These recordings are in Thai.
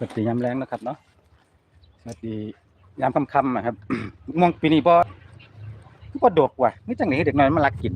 สวัสดียามแรงนะครับเนาะสวัสดียามค่ำๆอะครับม่วงปีนี้พอพอดกว่ะนี่จังไหนเด็กน้อยมันรักกิน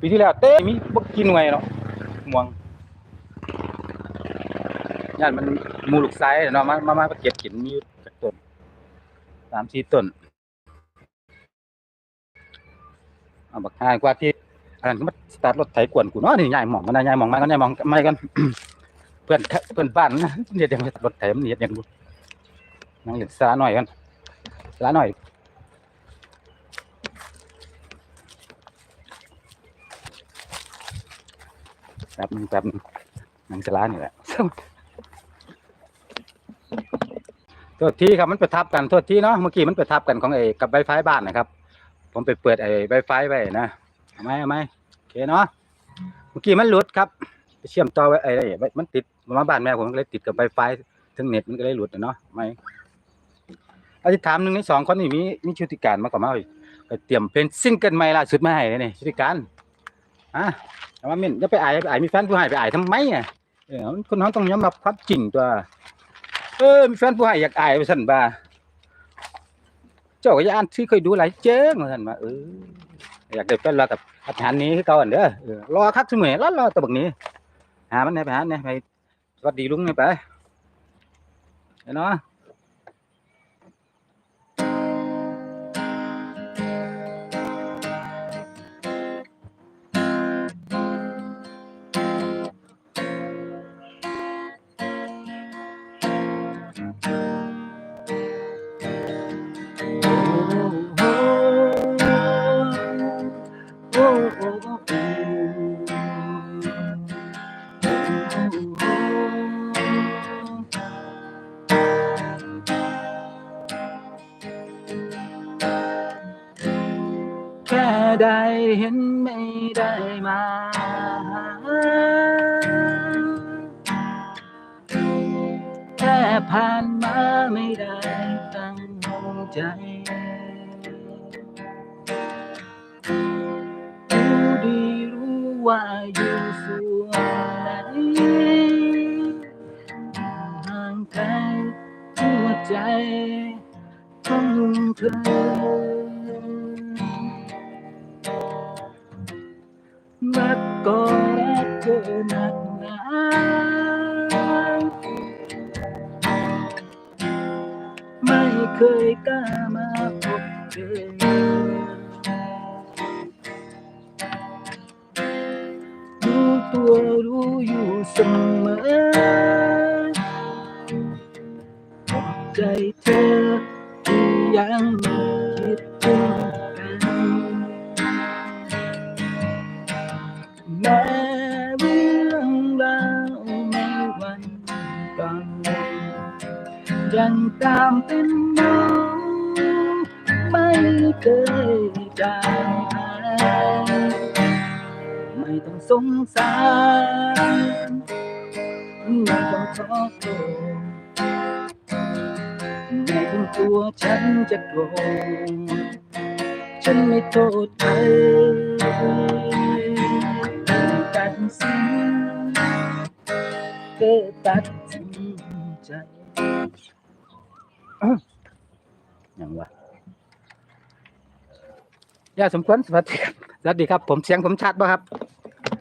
ปีที่แล้วเต้มีบ่กินหน่วยเนาะม่วงย่านมันมูลูกไซเนาะมามามาเก็บกินมีจากต้นสามสี่ต้นเอาบักง่ายกว่าที่อันนั้นก็มาสตาร์ทรถไถกวนกูเนาะนี่ยายหมองมันนะยายหมองมากันยายหมองมากัน เพื่อนเพื่อนบ้านนะเดี๋ยวยังรถไถมันเนี่ยดยังนั่งเล่นสาหน่อยกันสาหน่อยแป๊บนึงแป๊บนึงนั่งสลานี่แหละโทษทีครับมันไปทับกันโทษทีเนาะเมื่อกี้มันไปทับกันของไอ้กับไวไฟบ้านนะครับ ผมไปเปิดไอ้ไวไฟไว้นะเอาไหมเอาไหมโอเคเนาะเมื่อกี้มันหลุดครับเชื่อมต่อไว้ไอ้ไอ้มันติด มาบ้านแม่ผมก็เลยติดกับไวไฟถึงเน็ตมันก็เลยหลุดอะเนาะไม่อธิษฐานหนึ่งในสองคนนี่มีมีชุติการมาก่อนมาอีกก็เตรียมเป็นซิงเกิลใหม่ล่าสุดมาให้เลยนี่ชุติการอะเอามาม่นจะไปอายไปอายมีแฟนผู้ให้ไปอายทำไมอะเออคนน้องต้องยอมรับความจริงตัว เออมีแฟนผู้ให้อยากอายไปสั่นบ่าเจ้าก็อย่าอ่านที่เคยดูหลายเจ้งว่าสั่นว่าเอออยากได้แฟนรอกับอาหารนี้คือเก่าอันเด้อรอคักเสมัยรอรอตะบักนี้หามันไหนไปหาเนี่ยไป วัสดีลุงเนี่ยไปเห็นเนาะ ได้เห็นไม่ได้มาแค่ผ่านมาไม่ได้ตั้งใจรู้ดีรู้ว่าอยู่ส่วนไหนห่างไกลหัวใจของเธอ รักก็รักเธอหนักหนาไม่เคยกล้ามาพบเธอ เคยจางหายไม่ต้องสงสารไม่ต้องขอโทษไม่ต้องกลัวฉันจะโกรธฉันไม่โทษเธอตัดสินเธอตัดสินใจอ้าวยังวะ ยาสมควรสวัสดีครับสวัสดีครับ ผมเสียงผมชัดป่ะครับ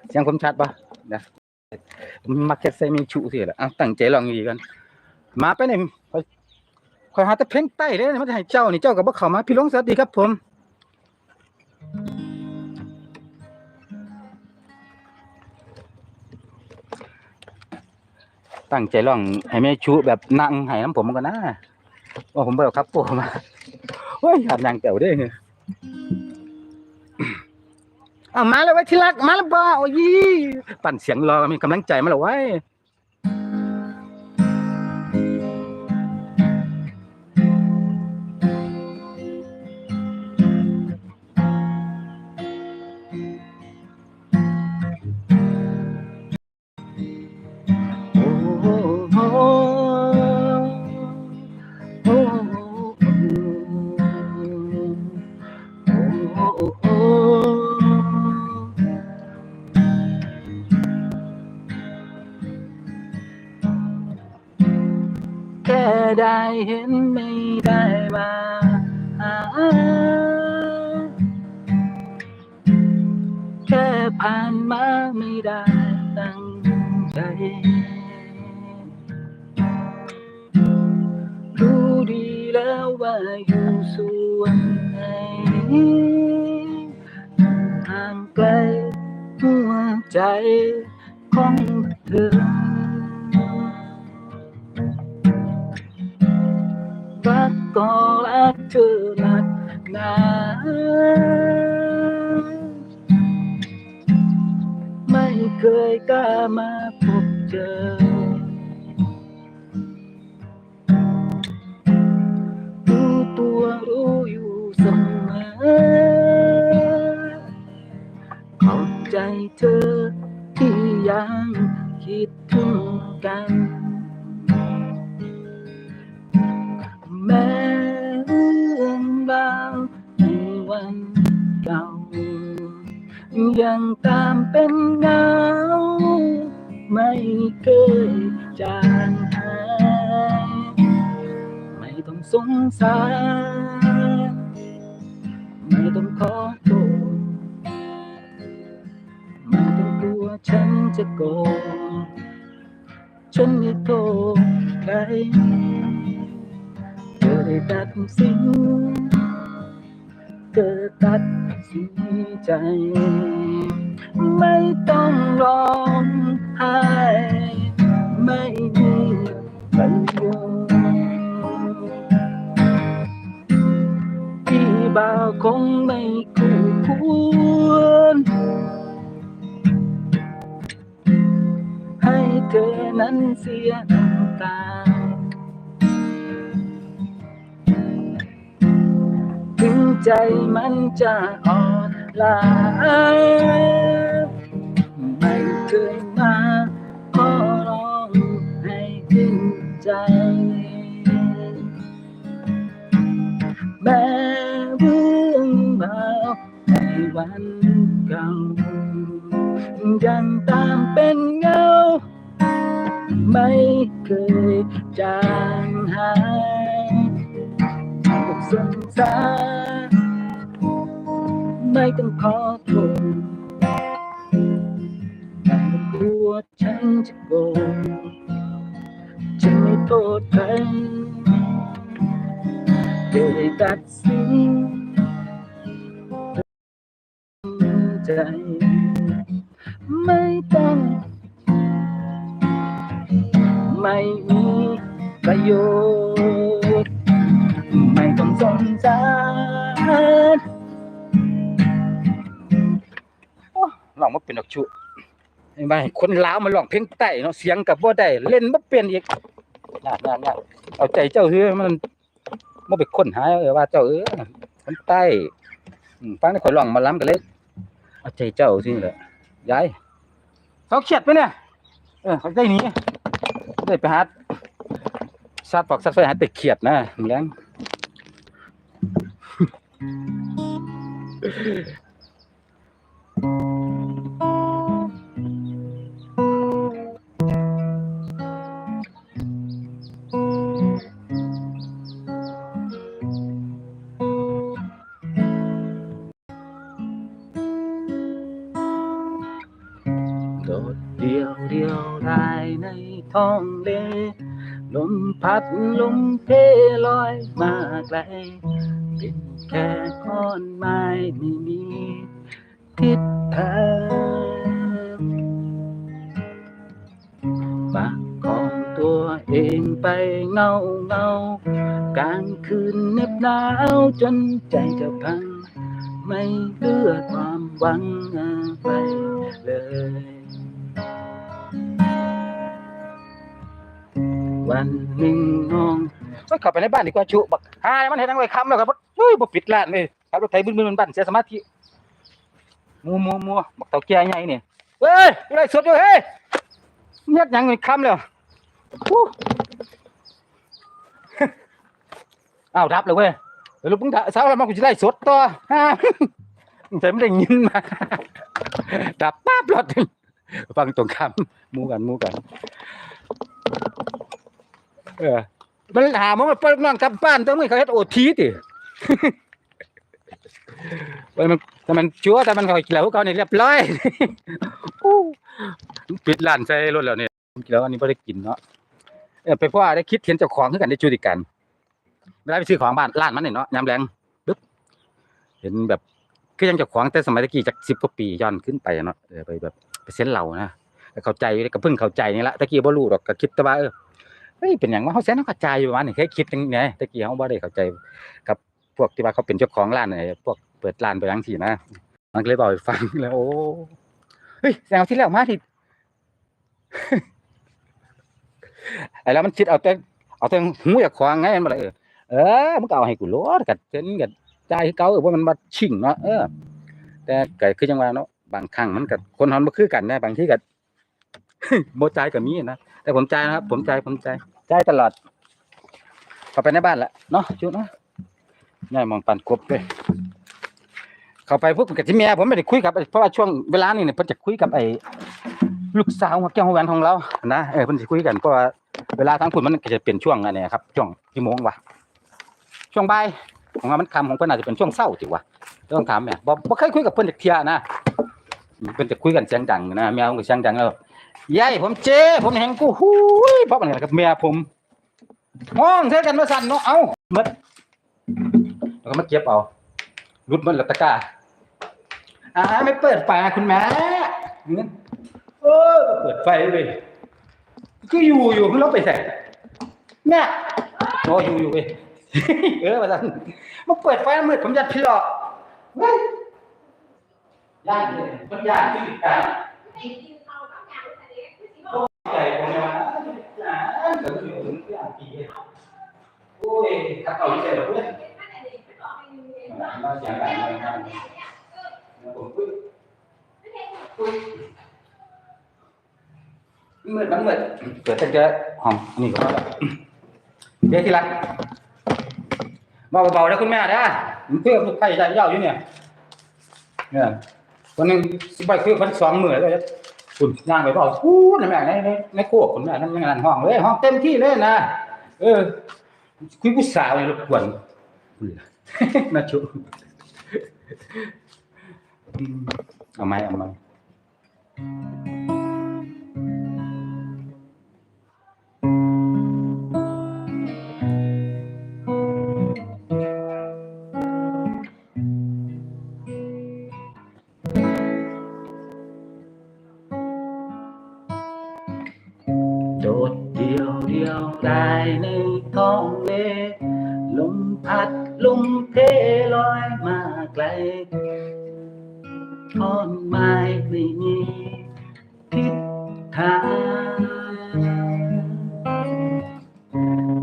เสียงผมชัดป่ะเดี๋ยวผมาแค่ใส่มีชูสิแหละอะตั้งใจลองดีกัน มาไปไหนคอยหาแต่เพลงใต้เลยมันจะให้เจ้านี่เจ้ากับบ่เขามา พี่ลงสวัสดีครับ ผมตั้งใจลองให้แม่ชูแบบนั่งให้น้ำผมกันนะว่าผมเบิกครับโปมาโอ้ยหัดนางแก้วเด้อเอามาแล้วไว้ที่รักมาแล้วบ้าโอ้ยปั่นเสียงรอมีกำลังใจมาแล้วไว้ ได้เห็นไม่ได้มาแค่ผ่านมาไม่ได้ตั้งใจ รู้ดีแล้วว่าอยู่ส่วนไหนห่างไกลหัวใจของเธอ ก็รักเธอหนักหนาไม่เคยกล้ามาพบเจอ รู้ตัวรู้อยู่เสมอขอบใจเธอที่ยังคิดถึงกัน ยังตามเป็นเงา ไม่เคยจางหาย ไม่ต้องสงสาร ไม่ต้องขอโทษไม่ต้องกลัวฉันจะโกรธฉันไม่โทษใครเธอได้ตัดสิน เธอตัดสินใจ ไม่ต้องร้องไห้ไม่มีประโยชน์พี่บ่าวคงไม่คู่ควรให้เธอนั้นเสียน้ำตา ถึงใจมันจะอ่อนล้าไม่เคยมาขอร้องให้ขึ้นใจ แม้เรื่องราในวันเก่ายังตามเป็นเงา ไม่เคยจางหาย สงสารไม่ต้องขอโทษไม่กลัวฉันจะโกรธฉันไม่โทษใครเธอได้ตัดสินใจ ไม่ต้อง ไม่มีประโยชน์ โอ้ลองมาเป็นดอกชุไอ้บ้าคนลาวมาลองเพลงใต้เนาะเสียงกับบ่ได้เล่นบ่เป็นอีกน่าน่าน่าเอาใจเจ้าเฮือมันบ่ไปค้นหาเออว่าเจ้าเออคนใต้ฟังได้ข่อยร้องมาล้ำกันเลยเอาใจเจ้าสิแหละยายเขาเครียดไปเนี่ยเออเขาได้หนีได้ไปหาสัตว์ปอกสัตว์ไฟหาแต่เขียดนะแรง ท้องเล ลมพัดลมเพลอยมาไกล เป็นแค่ขอนไม้ไม่มีทิศทางบางของตัวเองไปเงาเงากลางคืนเหน็บหนาวจนใจจะพัง ไม่เหลือความหวังไปเลย วันหนึ่งน้องก็เข้าไปในบ้านดีกว่าชุบักหายมันเห็นนังไว้คำแล้วครับเฮ้ยบ่ปิดร้านเลยครับรถไถบึ้นบึ้นบ้านเสียสมาธิมัวมัวมัวบักเต่าแก่ใหญ่นี่ยเฮ้ยอะไรสดอยู่เฮ้ยเงียบยังไงคำแล้วอ้าวดับเลยเว้ยเดี๋ยวลูกมึงดาสาวแล้วมันกูจะไล่สดต่อฮ่าแต่ไม่ได้ยินมาดับปั๊บรถฟังตรงคำมูกันมูกัน เออ มันหามันมาเปิดนอนกลับบ้านต้องมีเขาเฮ็ดโอทีติมันแต่มันจัวแต่มันเขากินแล้วเขานี่เรียบร้อยปิดร้านใส่รถแล้วเนี่ยกินแล้วอันนี้บ่ได้กินเนาะเออไปเพราะว่าได้คิดเห็นเจ้าของคือกันได้จุติกันเวลาไปซื้อของบ้านร้านมันเนี่ยเนาะยามแรงปึ๊บเห็นแบบคือยังเจ้าของแต่สมัยตะกี้จาก10กว่าปีย้อนขึ้นไปเนาะเออไปแบบไปเซ็นเหล่านะเข้าใจก็เพิ่งเข้าใจนี่ละตะกี้บ่รู้ดอกก็คิดแต่ว่าเออ ฮ้ยเป็นอย่างว่าเขาแสนเขากระจายอยู่ประมาณนี้แค่คิดจังไงตะกี้เขาบ่ได้เข้าใจกับพวกที่ว่าเขาเป็นเจ้าของร้านไอ้พวกเปิดร้านไปทั้งทีนะมันก็เลยบอกฟังแล้วโอ้เฮ้ยแสดงว่าที่แล้วมาที่ไอ้แล้วมันคิดเอาแต่เอาแต่หูอยากควางไงมันบ่ได้เออเออมันก็เอาให้กูโลดกัดเส้นกัดให้เขาเออว่ามันมาชิงเนาะเออ แต่ก็คือจังว่าเนาะบางครั้งมันก็คนเฮาบ่คือกันนะบางที่ก็บ่จ่ายก็มีนะแต่ผมใจนะครับ ผมใจผมใจ ใจายตลอดเข้าไปในบ้านละเนาะจุดเนาะนี่มองปันกบด้วยเข้าไปพวกกับที่เมียผมไม่ได้คุยกับเพราะว่าช่วงเวลานี้เนี่ยเพิ่นจะคุยกับไอ้ลูกสาวหัวแก้วหัวแหวนของเรานะเออเพิ่นจะคุยกันเพราะว่าเวลาทั้งคุณมันก็จะเป็นช่วงอันนี้ครับช่วงกี่โมงวะช่วงบ่ายของมันคำของเพิ่นอาจจะเป็นช่วงเช้าจิวะต้องถามแม่ยบ่บ่เคยคุยกับเพิ่นจักเทียนะเพิ่นจะคุยกันเสียงดังนะแมวก็เสียงดังแล้ว ยายผมเจ๊ผมเห็นกูหูยเพราะมันกับเมียผมห้องเท่ากันมาสั่นเนาะเอาหมดแล้วก็มาเก็บเอารุดมันละตะกาอ่าไม่เปิดไฟคุณแม่เนี่ยเออเปิดไฟเลยก็อยู่อยู่มันลบไปใส่แม่โอ้อยู่อยู่เว้ยเออมาสั่นมาเปิดไฟมืดผมยัดพี่หลอกเฮ้ยย่านเลยมันย่าที่ติดกันใจผมเนี่ยนะอ่าเดี๋ยวอยู่ถึงที่อ่างปีโอ้ยถ้าเอาเสร็จแล้วเพื่อนมางดังเลยนะผมพูดมืดมันมืดเกิดตั้งแต่ห้องนี่ก็พอแล้วเดี๋ยวที่รั กเบาๆแล้วคุณแม่นะมันเพื่อลูกไข่ใจยาวอยู่เนี่ยเนี่ยวันหนึงสิบใบคือค คุณย่างไปบอกพูดนะแม่ในในในครัวคุณแม่นั่นงานห้องเลยห้องเต็มที่เลยนะเออ คุยผู้สาวเลยรบกวนมาชุบเอาไหมเอาไหม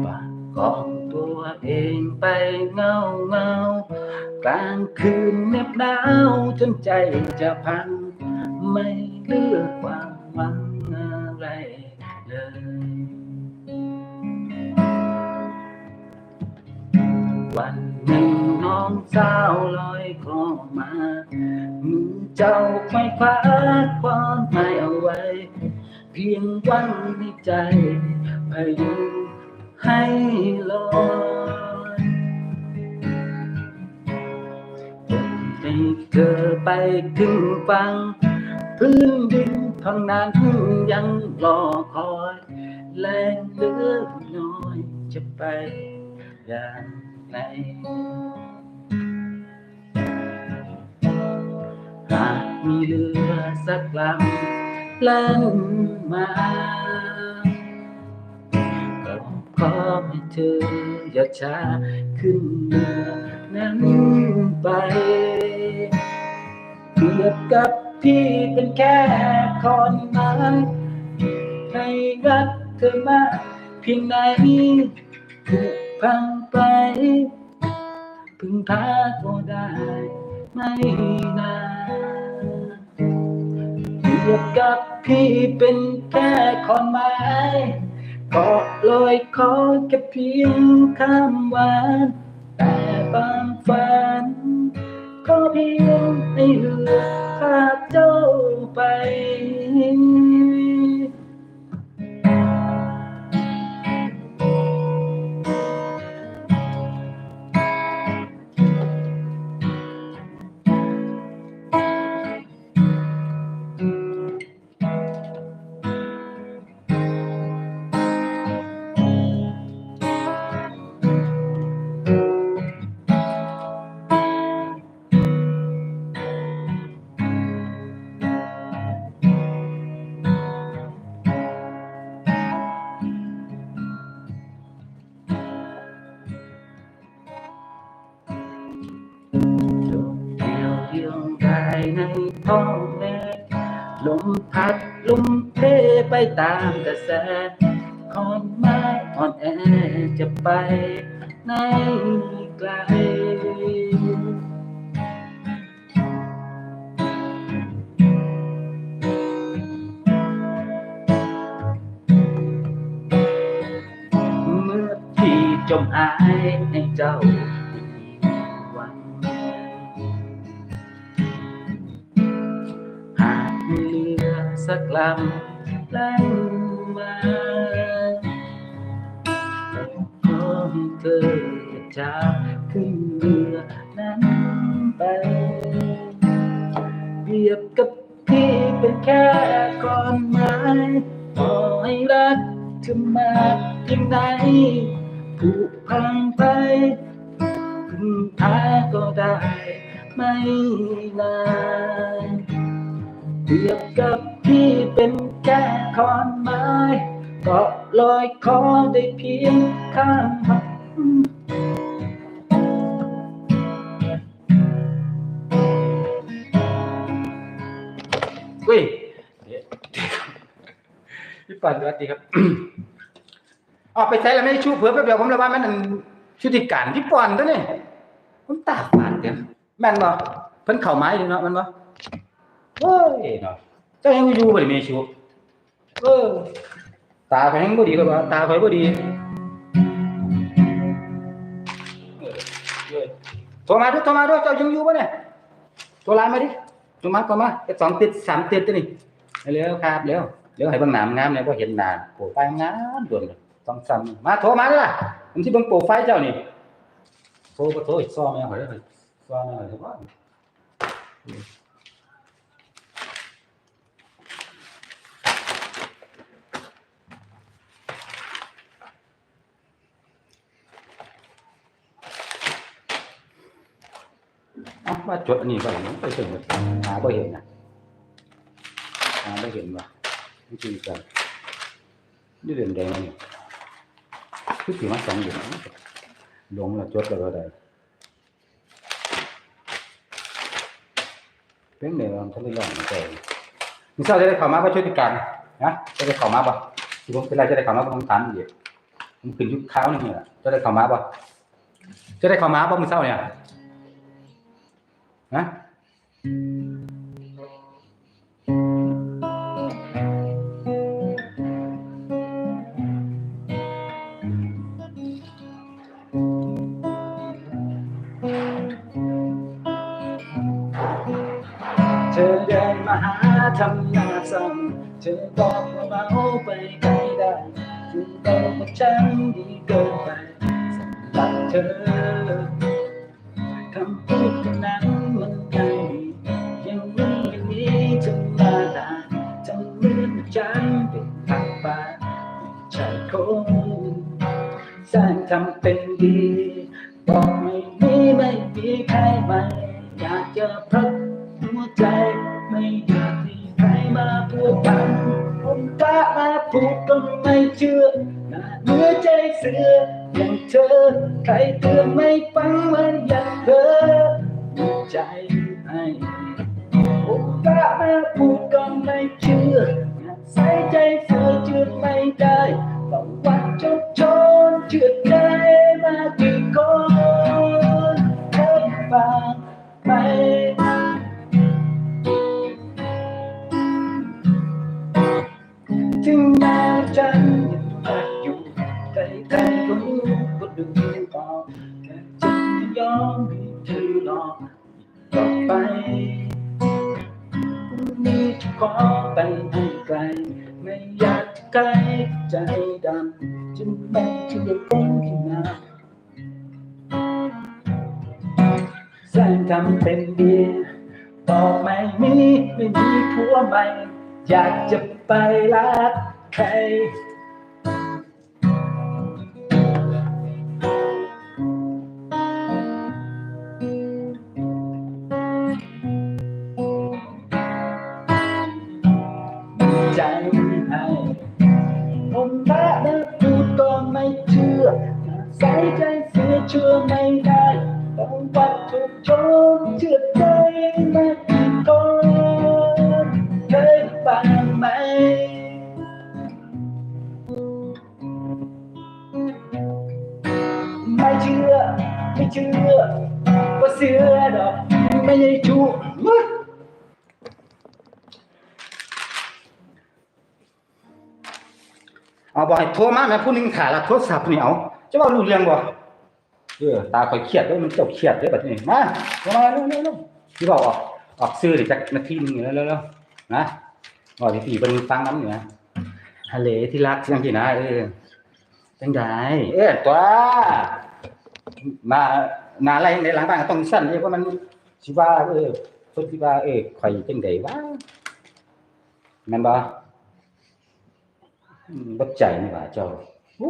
ปากกองตัวเองไปเงาเงากลางคืนเหน็บหนาวจนใจจะพัง ไม่เลือก พื้นดินทางนั้นยังรอคอยแรงเหลือน้อยจะไปอย่างไรหากมีเรือสักลำแล่นมาก็ขอให้เธออย่าช้าขึ้นเรือนั้นไปเปรียบกับ พี่เป็นแค่คนไม้ให้รักเธอมากเพียงไหนผูกพังไป พึ่งพาก็ได้ไม่นานเปรียบกับพี่เป็นแค่คนไม้ก็ลอยคอแค่เพียงข้ามหวานแต่บางฝัน ก็เพียงให้เลือพาเจ้าไป ท้องแม่ลมพัดลมเพไปตามกระแสขอนไม้อ่อนแอจะไปในไกลเมื่อพี่จมหายให้เจ้า สักลำล่นมาขอให้เธอจะขึ้นเรือนั้นไปเปรียบกับพี่เป็นแค่ขอนไม้ปล่อยรักเธอมาอย่งไหนผูกพังไปพึ่งพาก็ได้ไม่นานเปรียบกับ พี่เป็นแค่ขอนไม้ก็ลอยคอได้เพียงข้างหักเว้ยพี่ปันสวัสดีครับออกไปใช้แล้วไม่ได้ชูเผื่อแป๊บเดียวผมระว่ามันชุติการพี่ปอนตัวนี่ผมตาฝาดเดียวแม่นบ่เพิ่นเข่าไม้อยู่เนาะแมันบ่เฮ้ยเนาะ เจ้ายังอยู่บ่ได้มีชูเออตาข่อยยังบ่ดีก็บ่ตาข่อยบ่ดีเออเออโทรมาดูโทรมาดูเจ้ายังอยู่บ่เนี่ยโทรไลน์มาดิจุมาก็มาไอ้สองติดสามติดตัวนี่เร็วครับเร็วเร็วให้เบิ่งหนามงามเนี่ยบ่เห็นหน้าโปรไฟล์งามด่วนเลยต้องซ้ำมาโทรมาเด้อล่ะผมสิเบิ่งโปรไฟล์เจ้านี่โทรบ่โทรอีกซ้อแม่ข่อยเด้อซ้อแม่ข่อยเด้อว่าเอ้าว่าจดอันนี้บ่มันไปถึงหาบ่เห็นน่ะหาบ่เห็นว่ะจริงๆจังนี่เดือนใดนี่คือสิมาสองเดือนลงแล้วจดแล้วก็ได้เป็นไงว่าทะเลร้อนใจมึงเศร้าจะได้เข้ามาบ่ช่วยติการนะจะได้เข้ามาบ่สิผมเป็นไรจะได้เข้ามาบ่ผมถามอีกผมขึ้นยุคขาวนี่ล่ะจะได้เข้ามาบ่จะได้เข้ามาบ่มึงเศร้าเนี่ย ฮะเธอเดินมาหาทำหน้าซ้ำ จำเป็นดีบอกไม่มีไม่มีผัวใหม่ อยากจะไปรักใคร เอาบ่ให้โทรมาแม่ผู้หนึงถ่าละโทรศัพท์นี่เอาจะว่ารู้เรื่องบ่เออตาคอยเครียดเด้อมันเจ้าเครียดเด้อบัดนี้มาโทรมาเร็วๆๆที่บอกออกออกซื้อดิจักนาทีหนึงแล้วแล้วๆนะบอกที่พี่เพิ่นฟังนำอยู่นะฮัลโหลที่รักจังซี่นะเออจังไดเอ้อตัวมาหนาอะไรในหลังบ้านก็ต้องสั้นเรียกว่ามันสิว่าเออเพิ่นสิว่าเออข่อยจังไดวะแม่นบ่ อืมบ่ใจนี่ว่าเจ้าโ